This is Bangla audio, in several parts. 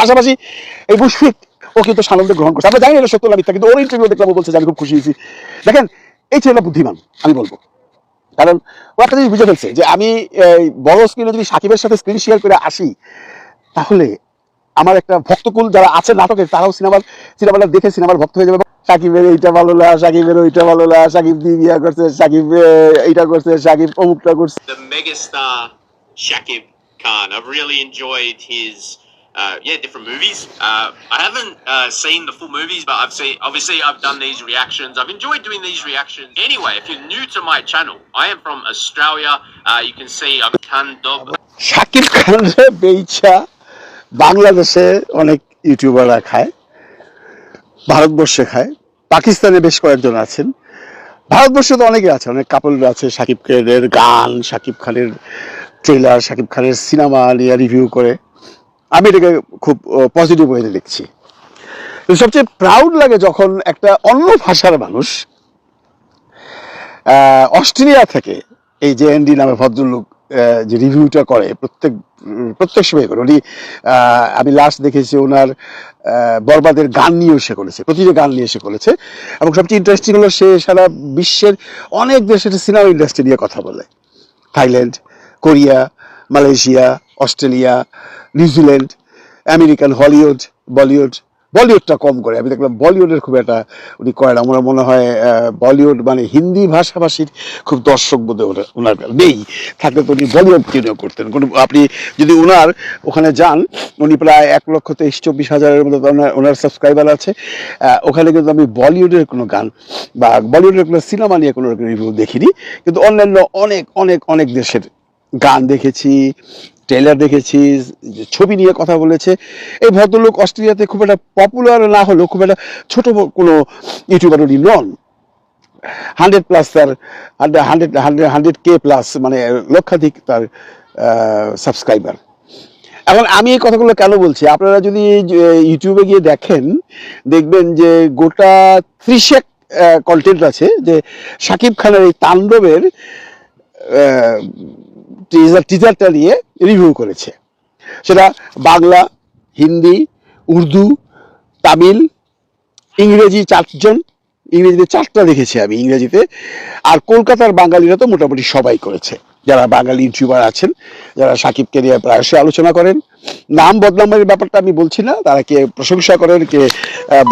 পাশাপাশি এই ও কিন্তু গ্রহণ করছে। আমরা জানি এটা সত্য কিন্তু ওর ইন্টারভিউ দেখলাম বলছে আমি খুব খুশি হয়েছি। দেখেন, এই ছেলেটা বুদ্ধিমান, আমি বলব। কারণ ও একটা জিনিস বুঝে ফেলছে যে, আমি বড় স্ক্রিনে যদি সাকিবের সাথে স্ক্রিন শেয়ার করে আসি, তাহলে আমার একটা ভক্তকুল যারা আছে নাটকের, তারাও সিনেমার, সিনেমাটা দেখে সিনেমার ভক্ত হয়ে যাবে। সাকিবের এইটা ভালো না, সাকিবের ওইটা ভালো না, সাকিব দিয়ে বিয়া করছে, সাকিব এইটা করছে, সাকিব অমুকটা করছে। The megastar Shakib Khan. I've really enjoyed his uh, yeah different movies. Uh, I haven't uh, seen the full movies, but I've seen obviously I've done these reactions. I've enjoyed doing these reactions. Anyway, if you're new to my channel, I am from Australia. Uh, you can see I'm Khan Dog. Shakib খানের বেইছা বাংলাদেশে অনেক ইউটিউবাররা খায় ভারতবর্ষে খায় পাকিস্তানে বেশ কয়েকজন আছেন ভারতবর্ষে তো অনেকে আছে অনেক কাপলরা আছে শাকিব খানের গান শাকিব খানের ট্রেলার শাকিব খানের সিনেমা নিয়ে রিভিউ করে আমি এটাকে খুব পজিটিভ ওয়েতে দেখছি সবচেয়ে প্রাউড লাগে যখন একটা অন্য ভাষার মানুষ অস্ট্রেলিয়া থেকে এই যে এনডি নামে ভদ্রলোক যে রিভিউটা করে, প্রত্যেক প্রত্যেক সময় করে, উনি আমি লাস্ট দেখেছি ওনার বরবাদের গান নিয়েও সে করেছে, প্রতিটি গান নিয়ে সে করেছে। এবং সবচেয়ে ইন্টারেস্টিং হলো সে সারা বিশ্বের অনেক দেশের সিনেমা ইন্ডাস্ট্রি নিয়ে কথা বলে। Thailand, Korea, Malaysia, Australia New Zealand American Hollywood Bollywood বলিউডটা কম করে। আমি দেখলাম বলিউডের খুব একটা উনি করেন আমার মনে হয় বলিউড মানে হিন্দি ভাষাভাষীর খুব দর্শক বোধে ওনার- নেই। থাকলে তো উনি বলিউড কিনেও করতেন। কোনো আপনি যদি ওনার ওখানে যান, উনি প্রায় এক লক্ষ তেইশ, চব্বিশ হাজারের মতো ওনার ওনার সাবস্ক্রাইবার আছে। ওখানে কিন্তু আমি বলিউডের কোনো গান বা বলিউডের কোনো সিনেমা নিয়ে কোনো রিভিউ দেখিনি। কিন্তু অন্যান্য অনেক অনেক অনেক দেশের গান দেখেছি। ট্রেলার দেখেছি, ছবি নিয়ে কথা বলেছে। এই ভদ্রলোক অস্ট্রেলিয়াতে খুব একটা পপুলার না হলেও খুব একটা ছোটো কোনো ইউটিউবার উনি নন। হান্ড্রেড প্লাস তার হান্ড্রেড হান্ড্রেড হান্ড্রেড কে প্লাস মানে লক্ষাধিক তার সাবস্ক্রাইবার এখন আমি এই কথাগুলো কেন বলছি? আপনারা যদি ইউটিউবে গিয়ে দেখেন, দেখবেন যে গোটা ত্রিশেক কন্টেন্ট আছে যে শাকিব খানের এই তাণ্ডবের টিজারটা নিয়ে রিভিউ করেছে। সেটা বাংলা, হিন্দি, উর্দু, তামিল, ইংরেজি চারজন, ইংরেজিতে চারটা দেখেছি আমি ইংরেজিতে। আর কলকাতার বাঙালিরা তো মোটামুটি সবাই করেছে। যারা বাঙালি ইউটিউবার আছেন, যারা সাকিবকে নিয়ে প্রায়শই আলোচনা করেন। নাম বদনামের ব্যাপারটা আমি বলছি না, তারা কে প্রশংসা করেন, কে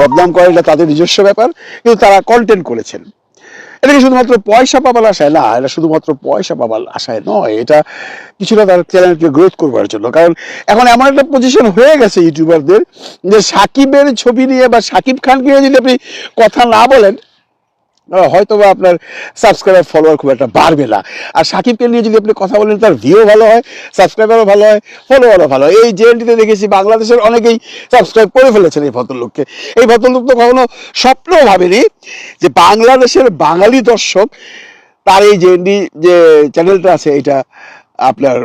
বদনাম করেন, এটা তাদের নিজস্ব ব্যাপার। কিন্তু তারা কন্টেন্ট করেছেন। এটা কি শুধুমাত্র পয়সা পাবার আশায় না, এটা শুধুমাত্র পয়সা পাবার আশায় নয়, এটা কিছুটা তার চ্যানেলকে গ্রোথ করবার জন্য। কারণ এখন এমন একটা পজিশন হয়ে গেছে ইউটিউবারদের যে সাকিবের ছবি নিয়ে বা সাকিব খানকে যদি আপনি কথা না বলেন হয়তো বা আপনার সাবস্ক্রাইবার ফলোয়ার খুব একটা বাড়বে না। আর সাকিবকে নিয়ে যদি আপনি কথা বলেন, তার ভিউ ভালো হয় সাবস্ক্রাইবারও ভালো হয় ফলোয়ারও ভালো হয়। এই জেএনটিতে দেখেছি বাংলাদেশের অনেকেই সাবস্ক্রাইব করে ফেলেছেন এই ভদ্রলোককে। এই ভদ্রলোক তো কখনো স্বপ্নও ভাবেনি যে বাংলাদেশের বাঙালি দর্শক, তার এই জেএনডি যে চ্যানেলটা আছে, এটা আপনার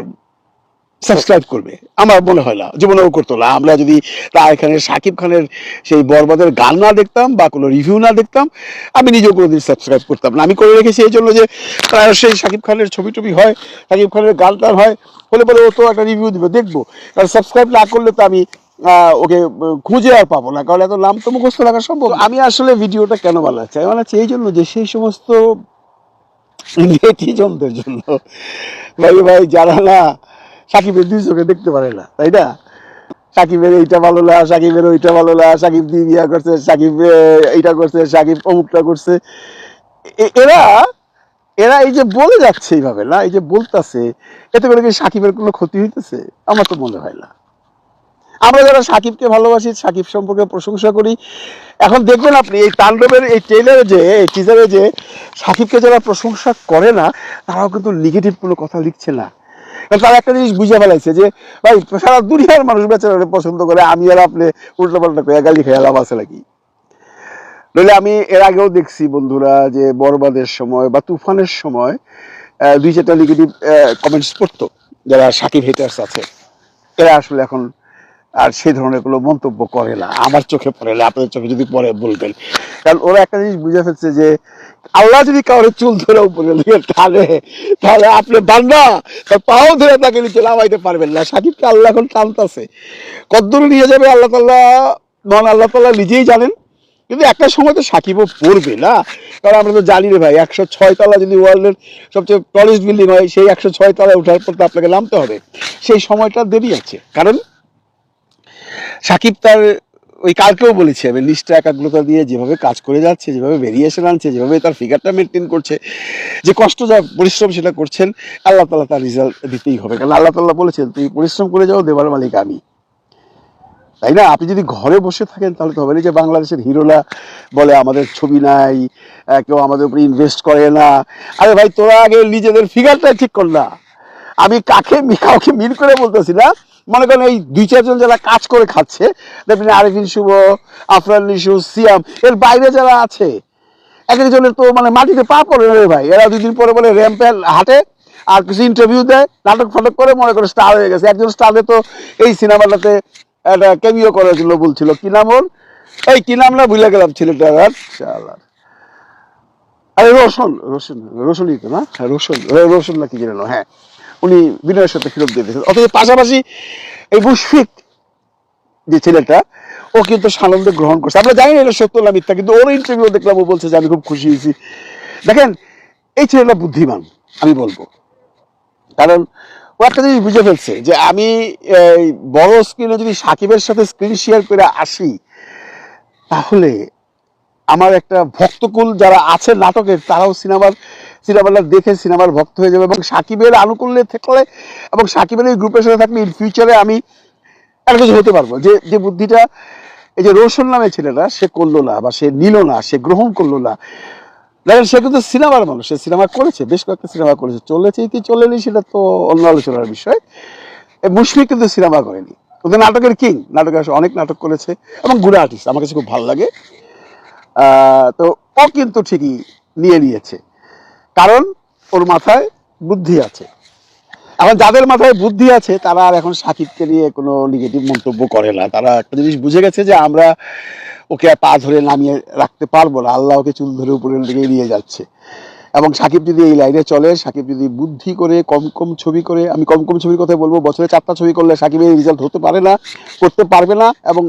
সাবস্ক্রাইব করবে। আমার মনে হয় না, জীবনেও করতো না। আমরা যদি তা এখানে সাকিব খানের সেই বরবাদের গান না দেখতাম বা কোনো রিভিউ না দেখতাম, আমি নিজেও কোনোদিন সাবস্ক্রাইব করতাম না। আমি করে রেখেছি এই জন্য যে সেই সাকিব খানের ছবি টবি হয়, সাকিব খানের গান টান হয়, হলে পরে ও তো একটা রিভিউ দিবে, দেখব। কারণ সাবস্ক্রাইব না করলে তো আমি ওকে খুঁজে আর পাবো না, কারণ এত নাম তো মুখস্থ রাখা সম্ভব আমি আসলে ভিডিওটা কেন বানাচ্ছি? আমি বানাচ্ছি এই জন্য যে সেই সমস্ত নেটিজনদের জন্য। ভাই ভাই, যারা না সাকিবের দুই চোখে দেখতে পারে না, তাই না? সাকিবের এইটা ভালো না, সাকিবের ওইটা ভালো না, সাকিব দিয়ে বিয়া করছে, সাকিব এইটা করছে, সাকিব অমুকটা করছে। এরা এরা এই যে বলে যাচ্ছে এইভাবে না, এই যে বলতাছে, এতে করে কি সাকিবের কোনো ক্ষতি হইতেছে? আমার তো মনে হয় না। আমরা যারা সাকিবকে ভালোবাসি, সাকিব সম্পর্কে প্রশংসা করি, এখন দেখবেন আপনি এই তাণ্ডবের, এই ট্রেলারে যে, এই টিজারে যে সাকিবকে যারা প্রশংসা করে না, তারাও কিন্তু নেগেটিভ কোনো কথা লিখছে না। তারা একটা জিনিস বুঝে ফেলাইছে যে, ভাই, সারা দুনিয়ার মানুষ বেচারা পছন্দ করে, আমি আর আপনি উল্টো পাল্টা করে গালি খেয়ে লাভ আছে নাকি? নইলে আমি এর আগেও দেখছি বন্ধুরা যে বরবাদের সময় বা তুফানের সময় দুই চারটা নেগেটিভ কমেন্টস পড়তো, যারা সাকিব হেটার্স আছে। এরা আসলে এখন আর সেই ধরনের কোনো মন্তব্য করে না। আমার চোখে পড়ে না, আপনাদের চোখে যদি পরে বলবেন। কারণ ওরা একটা জিনিস বুঝে ফেলছে যে, আল্লাহ যদি কাউরে চুল ধরে উপরে দিয়ে টানে তাহলে আপনি বান্দা। তার পাও ধরে তাকে নিচে নামাইতে পারবেন না। সাকিবকে আল্লাহ এখন টানতেছে। কদ্দূর নিয়ে যাবে আল্লাহ তাল্লাহ মহান আল্লাহ তাল্লাহ নিজেই জানেন। কিন্তু একটা সময় তো সাকিবও পড়বে না। কারণ আমরা তো জানি রে ভাই, একশো ছয় তলা যদি ওয়ার্ল্ডের সবচেয়ে টলিস্ট বিল্ডিং হয়, সেই একশো ছয় তলায় ওঠার পর তো আপনাকে নামতে হবে। সেই সময়টা দেরি আছে। কারণ সাকিব তার ওই কালকেও বলেছি, আমি নিষ্ঠা, একাগ্রতা দিয়ে যেভাবে কাজ করে যাচ্ছে, যেভাবে ভেরিয়েশন আনছে, যেভাবে তার ফিগারটা মেনটেন করছে, যে কষ্ট, যা পরিশ্রম সেটা করছেন, আল্লাহ তাল্লাহ তার রেজাল্ট দিতেই হবে। কারণ আল্লাহ তাল্লাহ বলেছেন, তুমি পরিশ্রম করে যাও দেবার মালিক আমি। তাই না? আপনি যদি ঘরে বসে থাকেন, তাহলে তো হবে না যে বাংলাদেশের হিরোরা বলে, আমাদের ছবি নাই কেউ আমাদের উপরে ইনভেস্ট করে না। আরে ভাই, তোরা আগে নিজেদের ফিগারটা ঠিক কর না। আমি কাকে, কাউকে মিল করে বলতেছি না মনে করেন এই দুই, চারজন যারা কাজ করে খাচ্ছে, দেখবেন আরেফিন শুভ, আফরান, নিশু, সিয়াম, এর বাইরে যারা আছে, এক একজনের তো মানে মাটিতে পা পড়ে রে ভাই। এরা দুই দিন পরে বলে র্যাম্পে হাঁটে, আর কিছু ইন্টারভিউ দেয়, নাটক ফাটক করে মনে করে স্টার হয়ে গেছে। একজন স্টারে তো এই সিনেমাটাতে একটা কেমিও করেছিল বলছিল। কি নাম ওর? এই কি নাম না ভুলে গেলাম ছেলেটার আর। আরে রোশন রোশন, রোশনই তো না? হ্যাঁ রোশন রোশন না কি জানো হ্যাঁ। উনি বিনয়ের সাথে ফেরত দিয়ে দিয়েছেন। অথচ পাশাপাশি এই মুশফিক যে ছেলেটা, ও কিন্তু সানন্দে গ্রহণ করছে। আমরা জানি না এটা সত্য না মিথ্যা, কিন্তু ওর ইন্টারভিউ দেখলাম, ও বলছে যে আমি খুব খুশি হয়েছি। দেখেন, এই ছেলেটা বুদ্ধিমান, আমি বলব। কারণ ও একটা জিনিস বুঝে ফেলছে যে আমি, এই বড় স্ক্রিনে যদি সাকিবের সাথে স্ক্রিন শেয়ার করে আসি, তাহলে আমার একটা ভক্তকুল যারা আছে নাটকের, তারাও সিনেমার সিনেমাটা দেখে সিনেমার ভক্ত হয়ে যাবে। এবং সাকিবের আনুকূল্যে থাকলে এবং সাকিবের এই গ্রুপের সাথে থাকলে ইন ফিউচারে আমি একটা কিছু হতে পারব। যে যে বুদ্ধিটা এই যে রোশন নামে ছেলেটা, সে করল না বা সে নিল না, সে গ্রহণ করল না। দেখেন, সে কিন্তু সিনেমার মানুষ, সে সিনেমা করেছে, বেশ কয়েকটা সিনেমা করেছে। চলেছে কি চলেনি সেটা তো অন্য আলোচনার বিষয়। মুশফিক কিন্তু সিনেমা করেনি। কিন্তু নাটকের কিং আসলে অনেক নাটক করেছে এবং গুড়া আর্টিস্ট আমার কাছে খুব ভালো লাগে। তো ও কিন্তু ঠিকই নিয়ে নিয়েছে। কারণ ওর মাথায় বুদ্ধি আছে। এখন যাদের মাথায় বুদ্ধি আছে, তারা আর এখন সাকিবকে নিয়ে কোনো নেগেটিভ মন্তব্য করে না। তারা একটা জিনিস বুঝে গেছে যে আমরা ওকে পা ধরে নামিয়ে রাখতে পারব না। আল্লাহ ওকে চুল ধরে উপরের দিকে নিয়ে যাচ্ছে। এবং সাকিব যদি এই লাইনে চলে, সাকিব যদি বুদ্ধি করে, কম কম ছবি করে, আমি কম কম ছবির কথা বলব, বছরে চারটা ছবি করলে সাকিবের রেজাল্ট হতে পারে না, করতে পারবে না এবং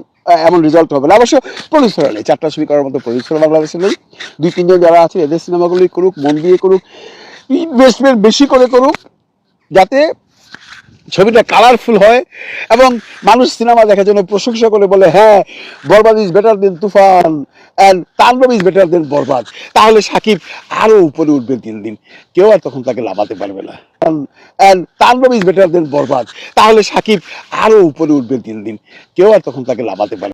এমন রেজাল্ট হবে না। অবশ্য প্রডিউসার নেই, চারটা ছবি করার মতো প্রডিউসার বাংলাদেশে নেই। দুই, তিনজন যারা আছে, এদের সিনেমাগুলি করুক, মন দিয়ে করুক ইনভেস্টমেন্ট বেশি করে করুক, যাতে ছবিটা কালারফুল হয় এবং মানুষ সিনেমা দেখার জন্য প্রশংসা করে বলে হ্যাঁ Borbaad is better than Toofan and Tandav is better than Borbaad. তাহলে সাকিব আরও উপরে উঠবে দিন দিন। কেউ আর তখন তাকে লাভাতে পারবে না। And Tandav is better than Borbaad. তাহলে সাকিব আরও উপরে উঠবে দিন দিন। কেউ আর তখন তাকে লাভাতে পারবে।